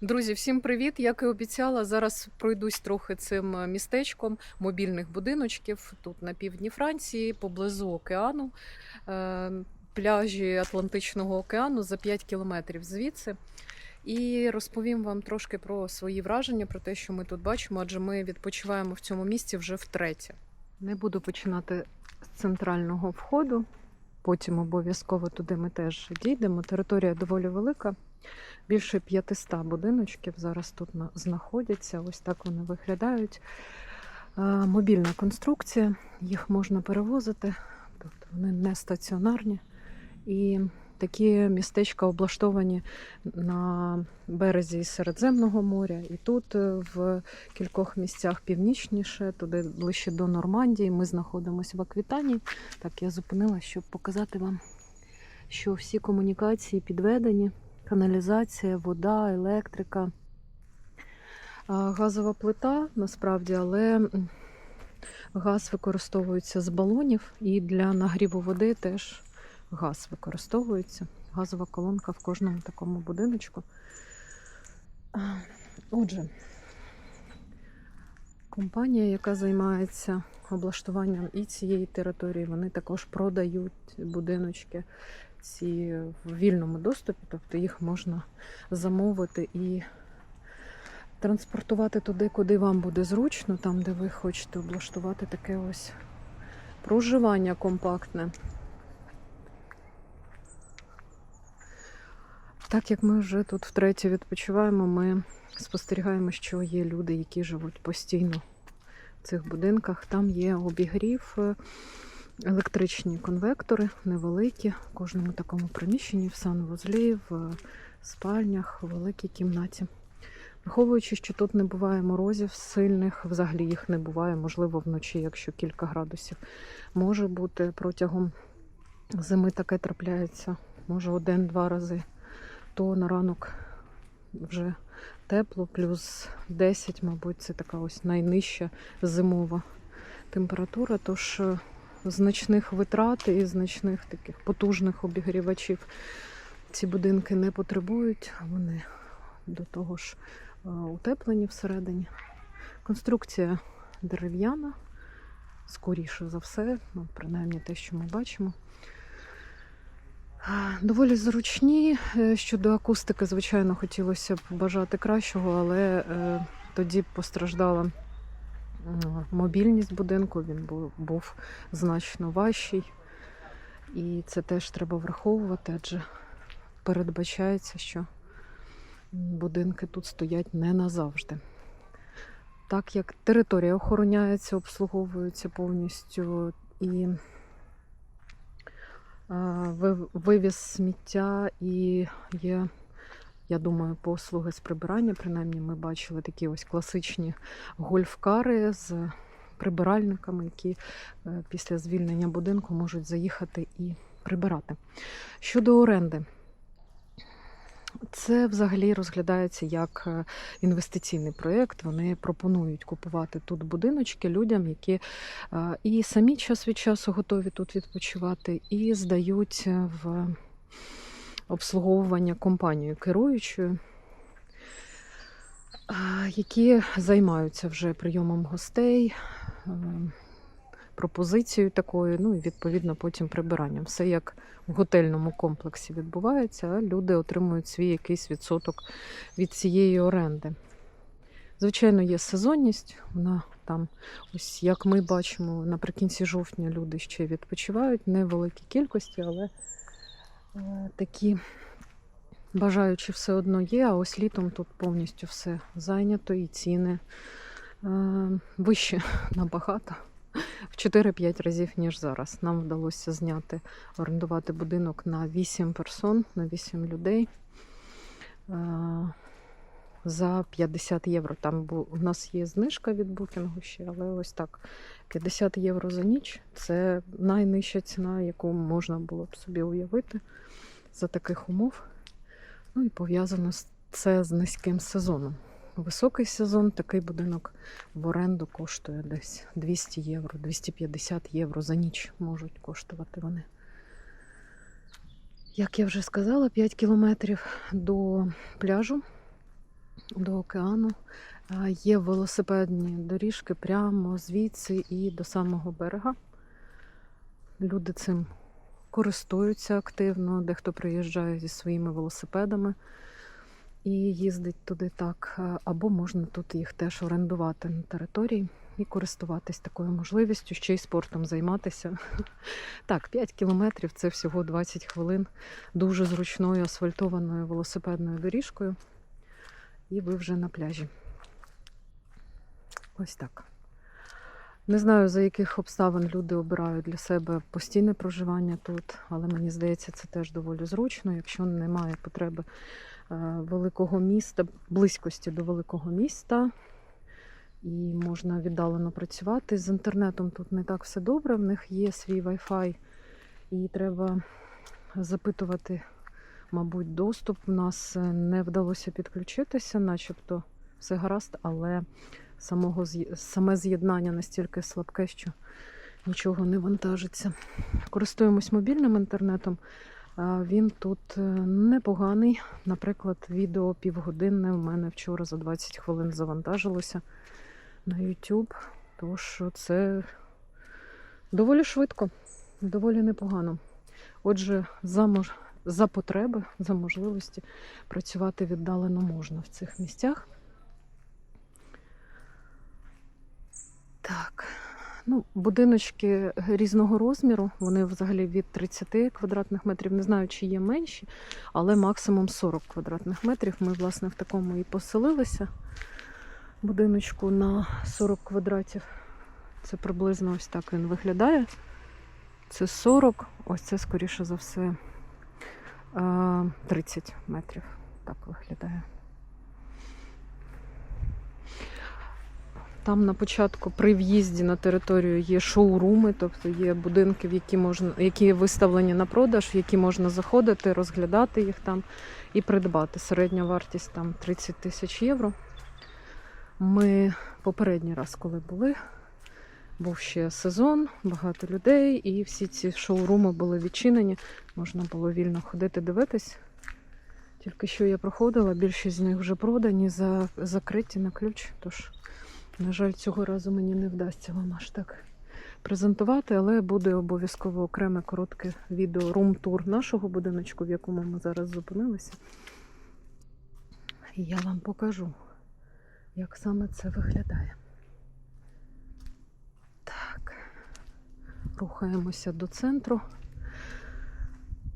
Друзі, всім привіт! Як і обіцяла, зараз пройдусь трохи цим е, містечком мобільних будиночків тут на півдні Франції, поблизу океану, е, пляжі Атлантичного океану за 5 кілометрів звідси. І розповім вам трошки про свої враження, про те, що ми тут бачимо, адже ми відпочиваємо в цьому місці вже втретє. Не буду починати з центрального входу. Потім обов'язково туди ми теж дійдемо. Територія доволі велика. Більше 500 будиночків зараз тут знаходяться. Ось так вони виглядають. Мобільна конструкція, їх можна перевозити, тобто вони не стаціонарні. І такі містечка облаштовані на березі Середземного моря. І тут е, в кількох місцях північніше, туди ближче до Нормандії. Ми знаходимося в Аквітанії. Так, я зупинила, щоб показати вам, що всі комунікації підведені каналізація, вода, електрика, газова плита насправді, але газ використовується з балонів і для нагріву води теж газ використовується. Газова колонка в кожному такому будиночку. Отже, компанія, яка займається облаштуванням і цієї території, вони також продають будиночки ці в вільному доступі, тобто їх можна замовити і транспортувати туди, куди вам буде зручно, там, де ви хочете облаштувати таке ось проживання компактне. Так як ми вже тут втретє відпочиваємо, ми спостерігаємо, що є люди, які живуть постійно в цих будинках. Там є обігрів, електричні конвектори, невеликі, в кожному такому приміщенні, в санвузлі, в спальнях, у великій кімнаті. Враховуючи, що тут не буває морозів сильних, взагалі їх не буває, можливо, вночі, якщо кілька градусів. Може бути протягом зими таке трапляється, може один-два рази, то на ранок вже тепло, плюс 10, мабуть, це така ось найнижча зимова температура. Тож значних витрат і значних таких потужних обігрівачів ці будинки не потребують. Вони до того ж е, утеплені всередині. Конструкція дерев'яна, скоріше за все, ну, принаймні те, що ми бачимо. Доволі зручні. Е, Щодо акустики, звичайно, хотілося б бажати кращого, але е, тоді постраждала мобільність будинку, він був, значно важчий. І це теж треба враховувати, адже передбачається, що будинки тут стоять не назавжди. Так як територія охороняється, обслуговується повністю і вивіз сміття і є, я думаю, послуги з прибирання. Принаймні, ми бачили такі ось класичні гольфкари з прибиральниками, які е, після звільнення будинку можуть заїхати і прибирати. Щодо оренди, це взагалі розглядається як е, інвестиційний проєкт. Вони пропонують купувати тут будиночки людям, які е, і самі час від часу готові тут відпочивати, і здають в обслуговування компанією керуючою, які займаються вже прийомом гостей. е, Пропозицією такою, ну і відповідно потім прибиранням. Все як в готельному комплексі відбувається, а люди отримують свій якийсь відсоток від цієї оренди. Звичайно, є сезонність. Вона там, ось як ми бачимо, наприкінці жовтня люди ще відпочивають, невеликі кількості, але такі бажаючі все одно є. А ось літом тут повністю все зайнято і ціни вище вищі набагато. В 4-5 разів, ніж зараз. Нам вдалося зняти, орендувати будинок на 8 персон, на 8 людей е, за 50 євро. Там у нас є знижка від букінгу ще, але ось так. 50 євро за ніч це найнижча ціна, яку можна було б собі уявити за таких умов. Ну і пов'язано це з низьким сезоном. Високий сезон такий будинок в оренду коштує десь 200 євро, 250 євро за ніч можуть коштувати вони. Як я вже сказала, 5 кілометрів до пляжу. До океану. Є велосипедні доріжки прямо звідси і до самого берега. Люди цим користуються активно, дехто приїжджає зі своїми велосипедами і їздить туди так. Або можна тут їх теж орендувати на території і користуватись такою можливістю, ще й спортом займатися. Так, 5 кілометрів це всього 20 хвилин дуже зручною асфальтованою велосипедною доріжкою. І ви вже на пляжі. Ось так. Не знаю, за яких обставин люди обирають для себе постійне проживання тут, але мені здається, це теж доволі зручно, якщо немає потреби е, великого міста, близькості до великого міста, і можна віддалено працювати. З інтернетом тут не так все добре, в них є свій Wi-Fi, і треба запитувати, мабуть, доступ. У нас е, не вдалося підключитися, начебто все гаразд, але самого саме з'єднання настільки слабке, що нічого не вантажиться. Користуємось мобільним інтернетом. Він тут е, непоганий. Наприклад, відео півгодинне в мене вчора за 20 хвилин завантажилося на YouTube. Тож це доволі швидко, доволі непогано. Отже, за, мож... за потреби, за можливості працювати віддалено можна в цих місцях. Так, ну, будиночки різного розміру, вони взагалі від 30 квадратних метрів, не знаю, чи є менші, але максимум 40 квадратних метрів. Ми, власне, в такому і поселилися. Будиночку на 40 квадратів. Це приблизно ось так він виглядає. Це 40, ось це, скоріше за все, 30 метрів. Так виглядає. Там на початку при в'їзді на територію є шоуруми, тобто є будинки, в які можна, які виставлені на продаж, в які можна заходити, розглядати їх там і придбати. Середня вартість там 30 тисяч євро. Ми попередній раз, коли були, був ще сезон, багато людей, і всі ці шоуруми були відчинені. Можна було вільно ходити, дивитись. Тільки що я проходила, більшість з них вже продані, за- закриті на ключ. Тож, на жаль, цього разу мені не вдасться вам аж так презентувати, але буде обов'язково окреме коротке відео рум-тур нашого будиночку, в якому ми зараз зупинилися. І я вам покажу, як саме це виглядає. Рухаємося до центру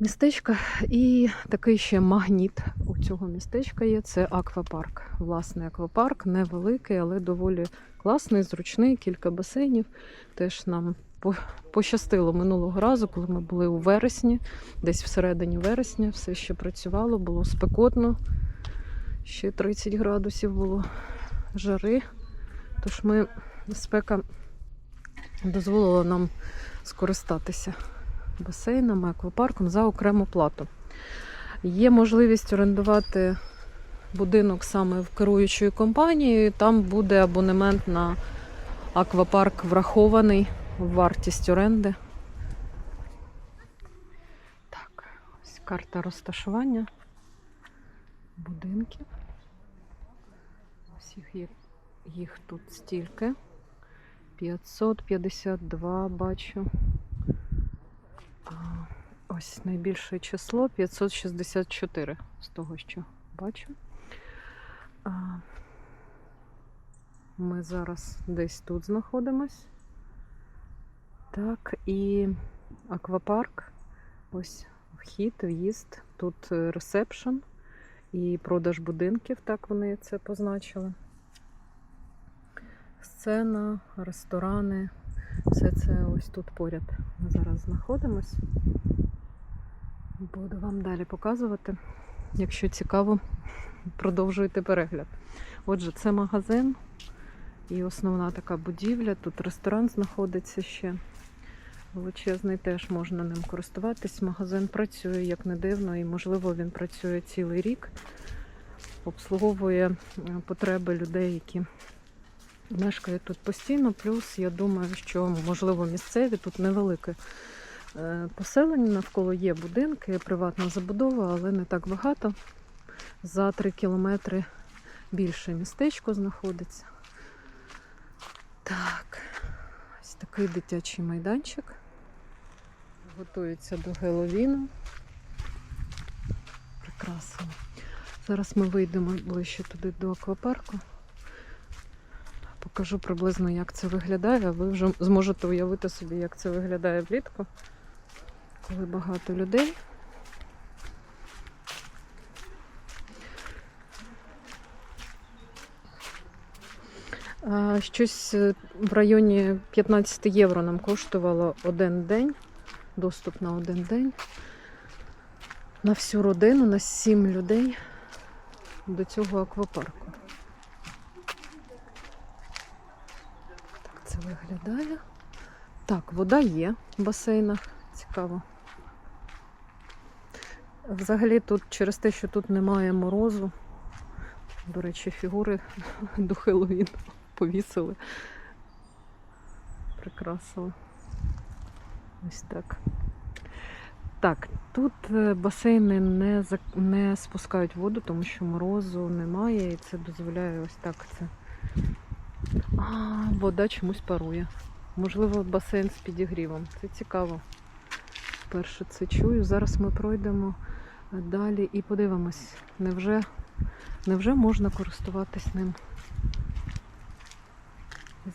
містечка. І такий ще магніт у цього містечка є. Це аквапарк. Власний аквапарк, невеликий, але доволі класний, зручний, кілька басейнів. Теж нам пощастило минулого разу, коли ми були у вересні, десь всередині вересня, все ще працювало, було спекотно. Ще 30 градусів було жари. Тож ми спека дозволила нам скористатися басейном, аквапарком за окрему плату. Є можливість орендувати будинок саме в керуючої компанії. Там буде абонемент на аквапарк врахований в вартість оренди. Так, ось карта розташування будинків. Ось їх, їх тут стільки. 552 бачу. Ось найбільше число 564 з того, що бачу. Ми зараз десь тут знаходимось. Так, і аквапарк. Ось вхід, в'їзд. Тут е, ресепшн і продаж будинків, так вони це позначили. Сцена, ресторани. Все це ось тут поряд. Ми зараз знаходимось. Буду вам далі показувати. Якщо цікаво, продовжуйте перегляд. Отже, це магазин і основна така будівля. Тут ресторан знаходиться ще. Величезний теж можна ним користуватись. Магазин працює, як не дивно, і можливо він працює цілий рік. Обслуговує е, потреби людей, які мешкають тут постійно. Плюс я думаю, що можливо місцеві тут невелике е, поселення. Навколо є будинки, приватна забудова, але не так багато. За три кілометри більше містечко знаходиться. Так, ось такий дитячий майданчик. Готується до Геловіну. Прекрасно. Зараз ми вийдемо ближче туди до аквапарку. Покажу приблизно, як це виглядає, а ви вже зможете уявити собі, як це виглядає влітку, коли багато людей. Щось е, в районі 15 євро нам коштувало один день, доступ на один день. На всю родину, на 7 людей до цього аквапарку. Це виглядає. Так, вода є в басейнах. Цікаво. Взагалі тут через те, що тут немає морозу. До речі, фігури до Хеллоуіну повісили. Прикрасили. Ось так. Так, тут е, басейни не, не спускають воду, тому що морозу немає, і це дозволяє ось так це. Вода чомусь парує. Можливо, басейн з підігрівом. Це цікаво. Перше це чую. Зараз ми пройдемо далі і подивимось, невже, невже можна користуватись ним.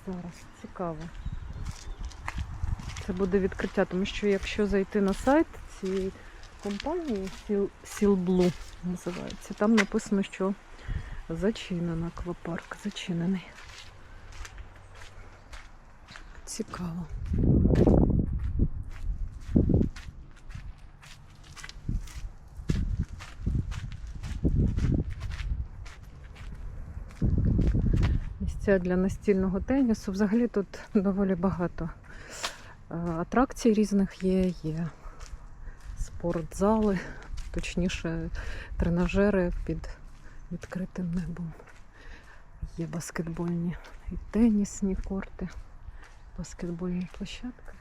Зараз цікаво. Це буде відкриття, тому що якщо зайти на сайт цієї компанії Сілблу називається, там написано, що зачинено аквапарк, зачинений. Цікаво. Місця для настільного тенісу. Взагалі тут доволі багато е, атракцій різних є, є спортзали, точніше, тренажери під відкритим небом. Є баскетбольні і тенісні корти, баскетбольні площадки.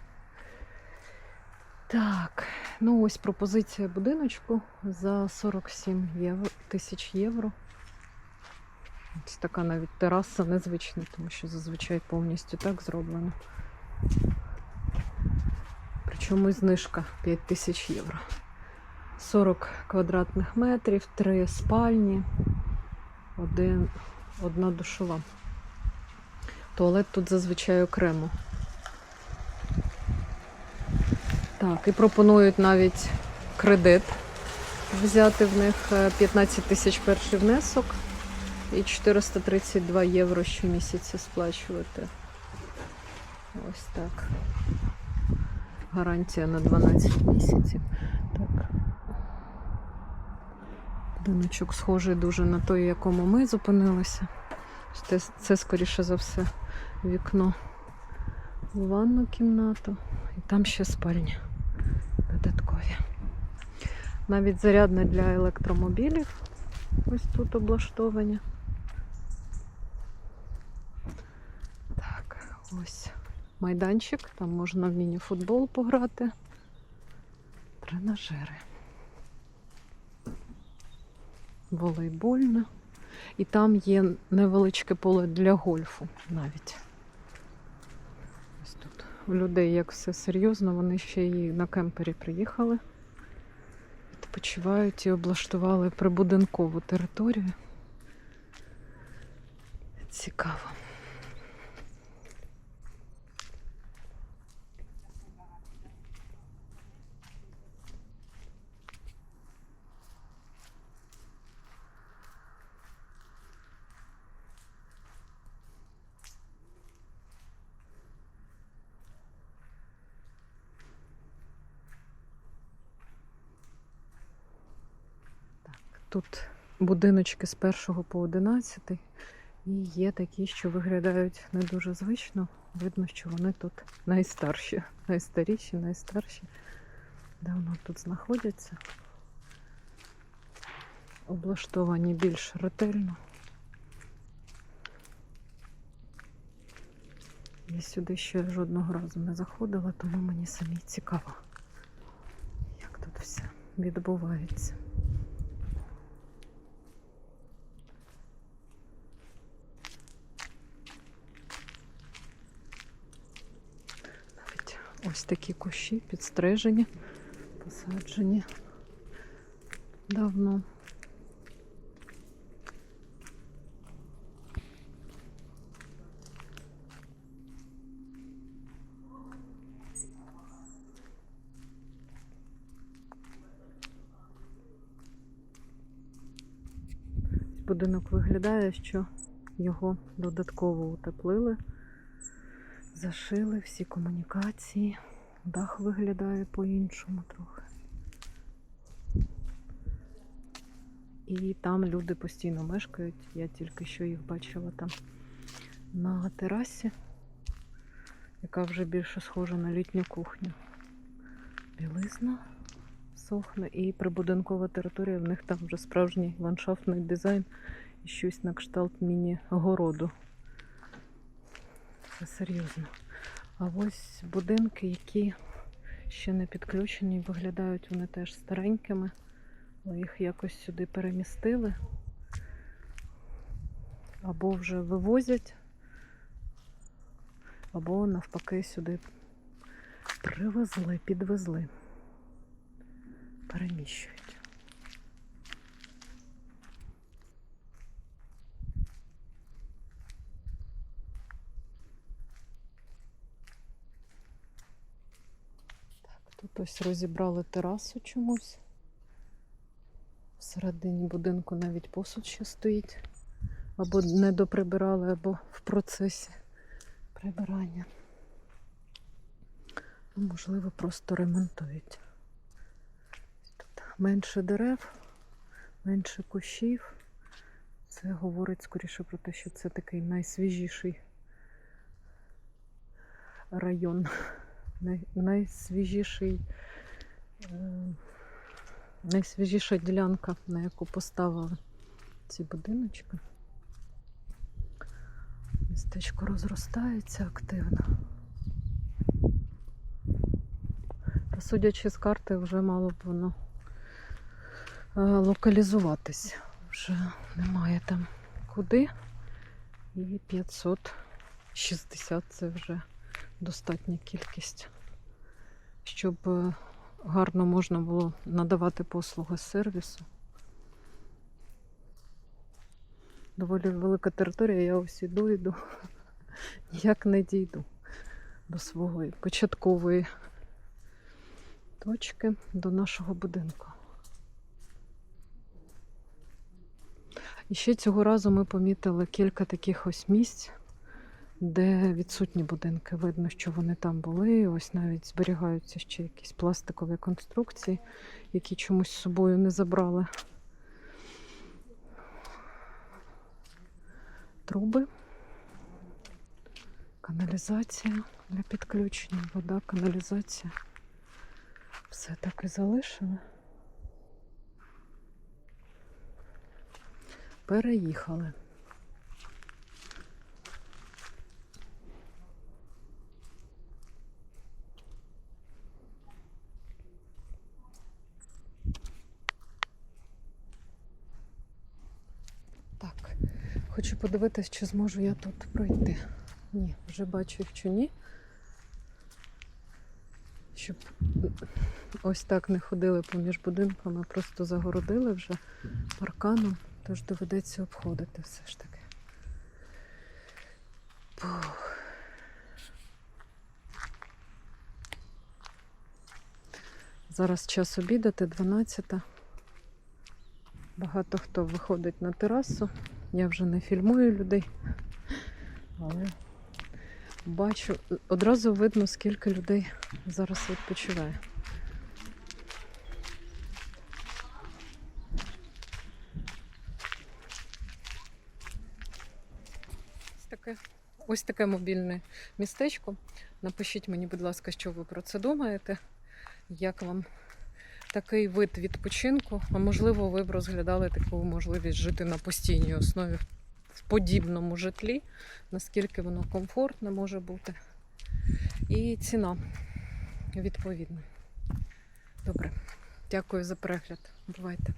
Так, ну ось пропозиція будиночку за 47 євро, тисяч євро. Ось така навіть тераса незвична, тому що зазвичай повністю так зроблено. Причому і знижка 5 тисяч євро. 40 квадратних метрів, 3 спальні, один, одна душова. Туалет тут зазвичай окремо. Так, і пропонують навіть кредит взяти в них е, 15 тисяч перший внесок і 432 євро щомісяця сплачувати. Ось так. Гарантія на 12 місяців. Так. Будиночок схожий дуже на той, в якому ми зупинилися. Це, це скоріше за все, вікно в ванну кімнату. І там ще спальня. Навіть зарядне для електромобілів. Ось тут облаштовані. Так, ось майданчик, там можна в міні-футбол пограти. Тренажери. Волейбольне. І там є невеличке поле для гольфу навіть. Ось тут у людей як все серйозно, вони ще і на кемпері приїхали. Відпочивають і облаштували прибудинкову територію. Цікаво. Тут будиночки з першого по 11. І є такі, що виглядають не дуже звично. Видно, що вони тут найстарші, найстаріші, найстарші. Давно тут знаходяться. Облаштовані більш ретельно. Я сюди ще жодного разу не заходила, тому мені самі цікаво, як тут все відбувається. Ось такі кущі підстрижені, посаджені давно. Будинок виглядає, що його додатково утеплили, зашили всі комунікації. Дах виглядає по-іншому трохи. І там люди постійно мешкають. Я тільки що їх бачила там на терасі, яка вже більше схожа на літню кухню. Білизна сохне і прибудинкова територія, в них там вже справжній ландшафтний дизайн і щось на кшталт міні-городу. Це серйозно. А ось будинки, які ще не підключені, виглядають вони теж старенькими, але їх якось сюди перемістили. Або вже вивозять, або навпаки сюди привезли, підвезли, переміщують. Так, тут ось розібрали терасу чомусь. Всередині будинку навіть посуд ще стоїть. Або не доприбирали, або в процесі прибирання. Ну, Можливо, просто ремонтують. Тут менше дерев, менше кущів. Це говорить скоріше про те, що це такий найсвіжіший район, найсвіжіший, е, найсвіжіша ділянка, на яку поставили ці будиночки. Містечко розростається активно. Та судячи з карти, вже мало б воно е, локалізуватись. Вже немає там куди. І 560 це вже достатня кількість, щоб е, гарно можна було надавати послуги сервісу. Доволі велика територія, я ось іду, іду, ніяк не дійду до свого початкової точки, до нашого будинку. І ще цього разу ми помітили кілька таких ось місць, де відсутні будинки. Видно, що вони там були. Ось навіть зберігаються ще якісь пластикові конструкції, які чомусь з собою не забрали. Труби, каналізація для підключення, вода, каналізація. Все так і залишили. Переїхали. Так, хочу подивитись, чи зможу я тут пройти. Ні, вже бачу, що ні. Щоб ось так не ходили поміж будинками, просто загородили вже парканом, тож доведеться обходити все ж таки. Пух. Зараз час обідати, 12. Багато хто виходить на терасу. Я вже не фільмую людей, але бачу, одразу видно, скільки людей зараз відпочиває. Ось таке, ось таке мобільне містечко. Напишіть мені, будь ласка, що ви про це думаєте. Як вам такий вид відпочинку? А можливо, ви б розглядали таку можливість жити на постійній основі в подібному житлі, наскільки воно комфортне може бути. І ціна відповідна. Добре, дякую за перегляд. Бувайте.